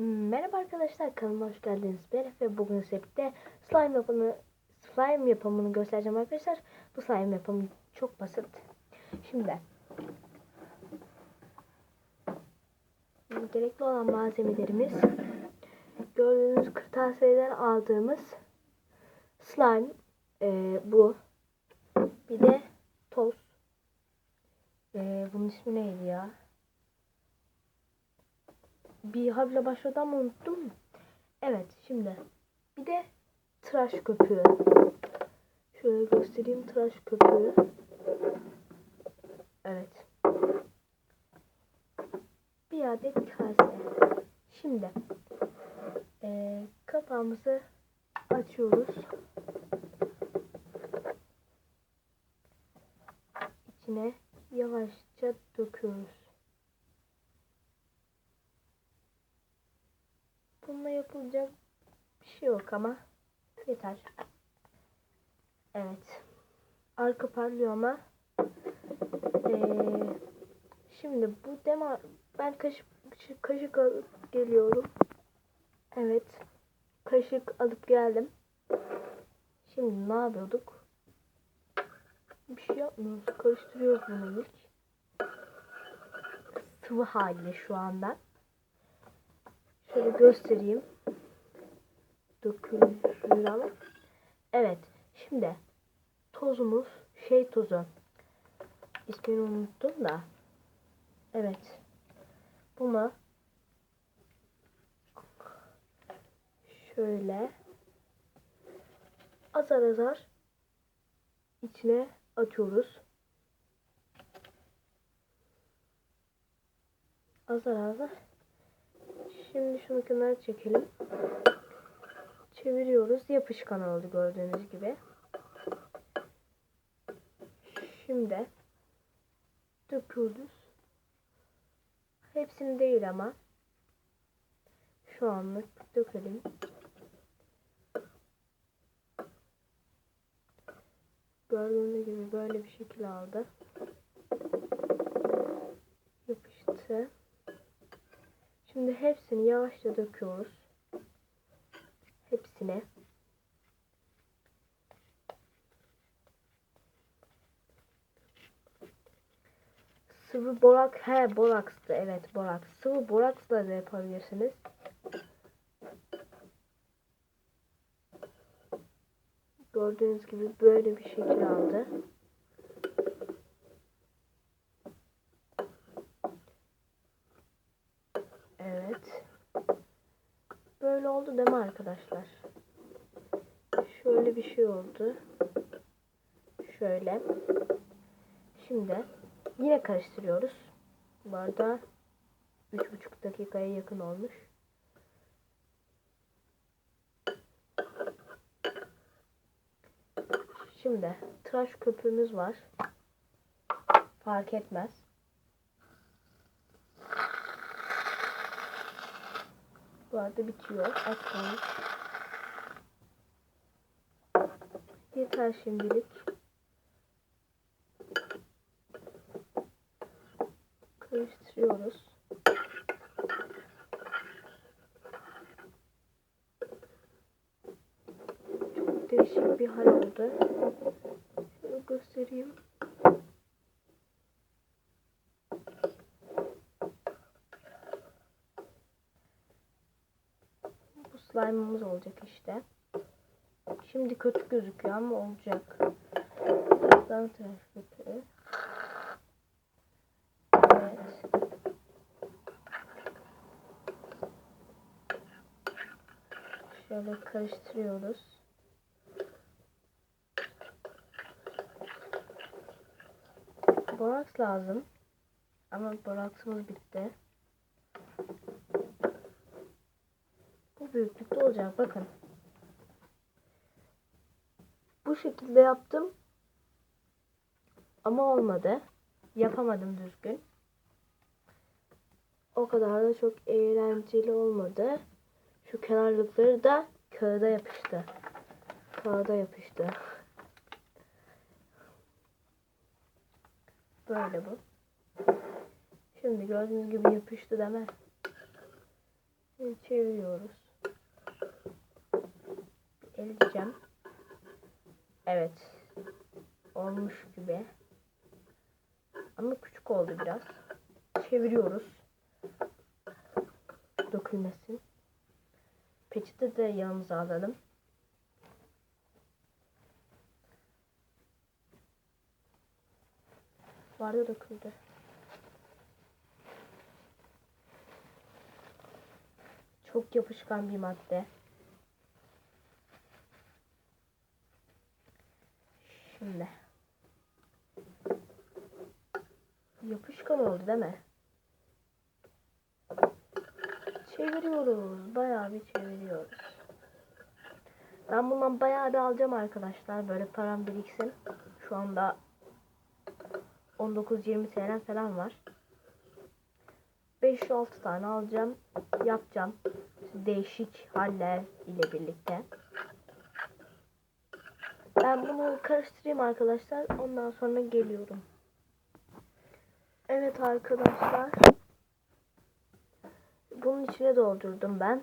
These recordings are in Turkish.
Merhaba arkadaşlar kanalıma hoş geldiniz. Ben Efe bugün size slime yapımını slime yapımını göstereceğim arkadaşlar. Bu slime yapımı çok basit. Şimdi gerekli olan malzemelerimiz gördüğünüz kırtasiyeden aldığımız slime e, bu. Bir de toz. E, bunun ismi neydi ya? Bir harfle başladı ama unuttum. Evet şimdi bir de tıraş köpüğü. Şöyle göstereyim tıraş köpüğü. Evet. Bir adet kase. Şimdi e, kapağımızı açıyoruz. İçine yavaşça döküyoruz. Şey yok ama yeter. Evet. Arka parlıyor ama ee, şimdi bu dema ben kaşık kaşık alıp geliyorum. Evet. Kaşık alıp geldim. Şimdi ne yapıyorduk? Bir şey yapmıyoruz. Karıştırıyoruz bunu ilk. Sıvı halde şu anda. Şöyle göstereyim. Dökülür ama. Evet. Şimdi tozumuz şey tozu. İsmini unuttum da. Evet. Bunu şöyle azar azar içine atıyoruz. Azar azar Şimdi şunu kenara çekelim. Çeviriyoruz. Yapışkan oldu gördüğünüz gibi. Şimdi döküyoruz. Hepsini değil ama şu anlık dökelim. Gördüğünüz gibi böyle bir şekil aldı. Yapıştı. Şimdi hepsini yavaşça döküyoruz. Hepsine. Sıvı borak, he borakstı evet boraks. Sıvı boraksla da yapabilirsiniz. Gördüğünüz gibi böyle bir şekil aldı. Böyle oldu değil mi arkadaşlar? Şöyle bir şey oldu. Şöyle. Şimdi yine karıştırıyoruz. Arada 3,5 dakikaya yakın olmuş. Şimdi tıraş köpüğümüz var. Fark etmez. Bu arada bitiyor. Az. Yeter şimdilik. Karıştırıyoruz. Çok değişik bir hal oldu. Şunu göstereyim. slime'ımız olacak işte. Şimdi kötü gözüküyor ama olacak. Köpüğü. Evet. Şöyle karıştırıyoruz. Boraks lazım. Ama boraksımız bitti. bu büyüklükte olacak. Bakın. Şekilde yaptım. Ama olmadı. Yapamadım düzgün. O kadar da çok eğlenceli olmadı. Şu kenarlıkları da kağıda yapıştı. Kağıda yapıştı. Böyle bu. Şimdi gördüğünüz gibi yapıştı mi? Şimdi çeviriyoruz. Eleyeceğim. Evet. Olmuş gibi. Ama küçük oldu biraz. Çeviriyoruz. Dökülmesin. Peçete de yanımıza alalım. Vardı döküldü. Çok yapışkan bir madde. Şimdi. Yapışkan oldu değil mi? Çeviriyoruz. Bayağı bir çeviriyoruz. Ben bundan bayağı bir alacağım arkadaşlar. Böyle param biriksin. Şu anda 19-20 TL falan var. 5-6 tane alacağım. Yapacağım. Değişik haller ile birlikte. Ben bunu karıştırayım arkadaşlar. Ondan sonra geliyorum. Evet arkadaşlar. Bunun içine doldurdum ben.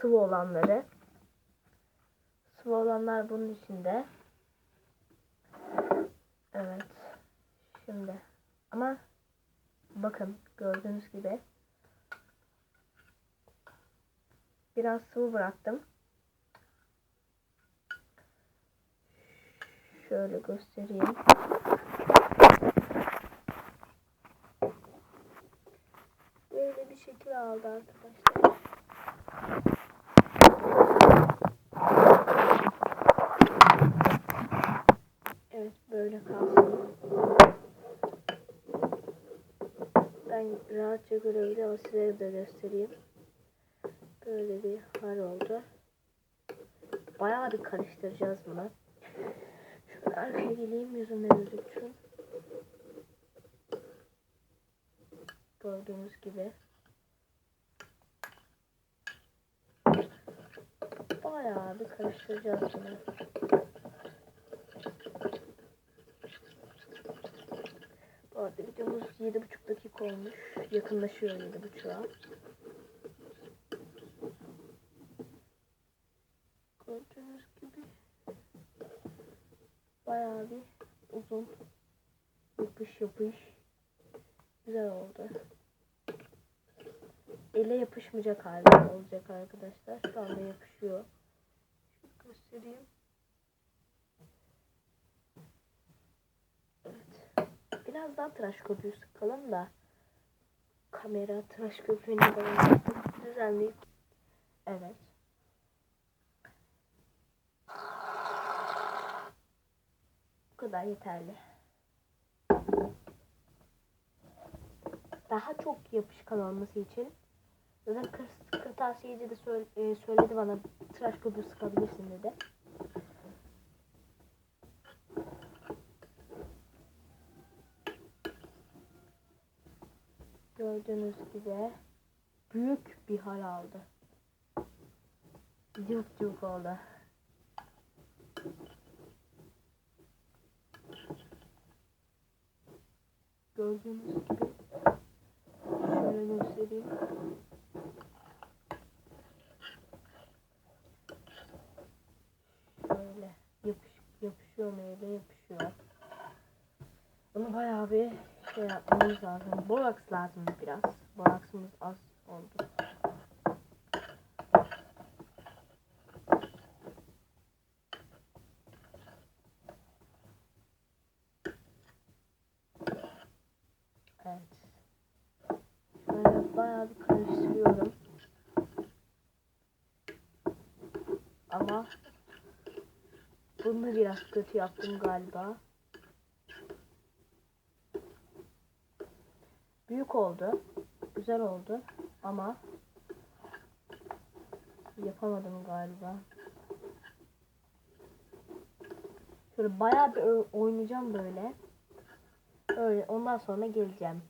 Sıvı olanları. Sıvı olanlar bunun içinde. Evet. Şimdi. Ama bakın gördüğünüz gibi biraz sıvı bıraktım. Şöyle göstereyim. Böyle bir şekil aldı arkadaşlar. Evet böyle kalsın. Ben rahatça görebilirim ama size de göstereyim. Böyle bir hal oldu. Bayağı bir karıştıracağız bunu. Arkaya geleyim yüzümde gözüksün. Gördüğünüz gibi. Bayağı bir karıştıracağız bunu. Bu arada videomuz 7,5 dakika olmuş. Yakınlaşıyor 7,5'a. Gördüğünüz gibi bayağı bir uzun yapış yapış güzel oldu. Ele yapışmayacak halde olacak arkadaşlar. Şu anda yapışıyor. Şöyle göstereyim. Evet. Biraz daha tıraş köpüğü sıkalım da kamera tıraş köpüğünü düzenleyip evet. Bu kadar yeterli. Daha çok yapışkan olması için zaten kır, kırtasiyeci de e, söyledi bana tıraş köpüğü sıkabilirsin dedi. Gördüğünüz gibi büyük bir hal aldı. Cıvık cıvık oldu. Gördüğünüz gibi şöyle göstereyim. Şöyle yapış, yapışıyor meyve yapışıyor. Bunu bayağı bir şey yapmamız lazım. Boraks lazım biraz. Boraksımız az oldu. Evet. Şöyle bayağı bir karıştırıyorum. Ama bunu biraz kötü yaptım galiba. Büyük oldu. Güzel oldu. Ama yapamadım galiba. Şöyle bayağı bir oynayacağım böyle. Öyle ondan sonra geleceğim.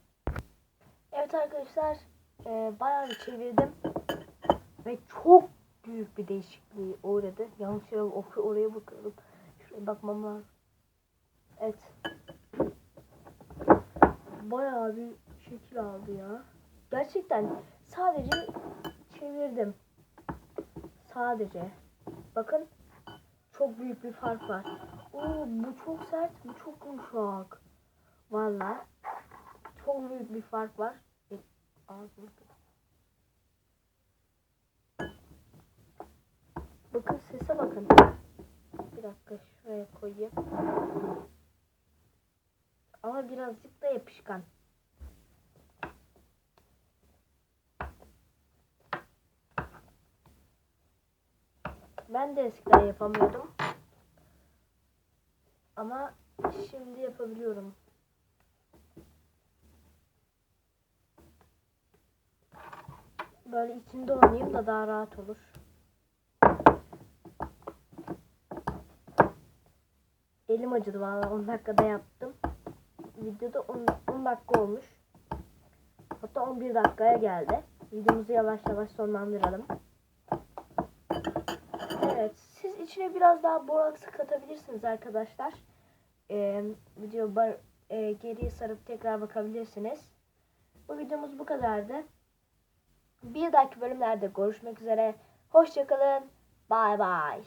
Evet arkadaşlar e, bayağı bir çevirdim. Ve çok büyük bir değişikliği uğradı. Yanlış yere ok- oraya bakıyorum. Şuraya bakmam lazım. Evet. Bayağı bir şekil aldı ya. Gerçekten sadece çevirdim. Sadece. Bakın. Çok büyük bir fark var. Oo, bu çok sert, bu çok yumuşak. Valla. Çok büyük bir fark var. Bakın sese bakın. Bir dakika şuraya koyayım. Ama birazcık da yapışkan. Ben de eskiden yapamıyordum. Ama şimdi yapabiliyorum. Böyle içinde oynayayım da daha rahat olur. Elim acıdı valla 10 dakikada yaptım. Videoda 10, 10 dakika olmuş. Hatta 11 dakikaya geldi. Videomuzu yavaş yavaş sonlandıralım. Evet, siz içine biraz daha boraksı katabilirsiniz arkadaşlar. Ee, video bar, e, geriye sarıp tekrar bakabilirsiniz. Bu videomuz bu kadardı. Bir dahaki bölümlerde görüşmek üzere. Hoşçakalın. Bay bay.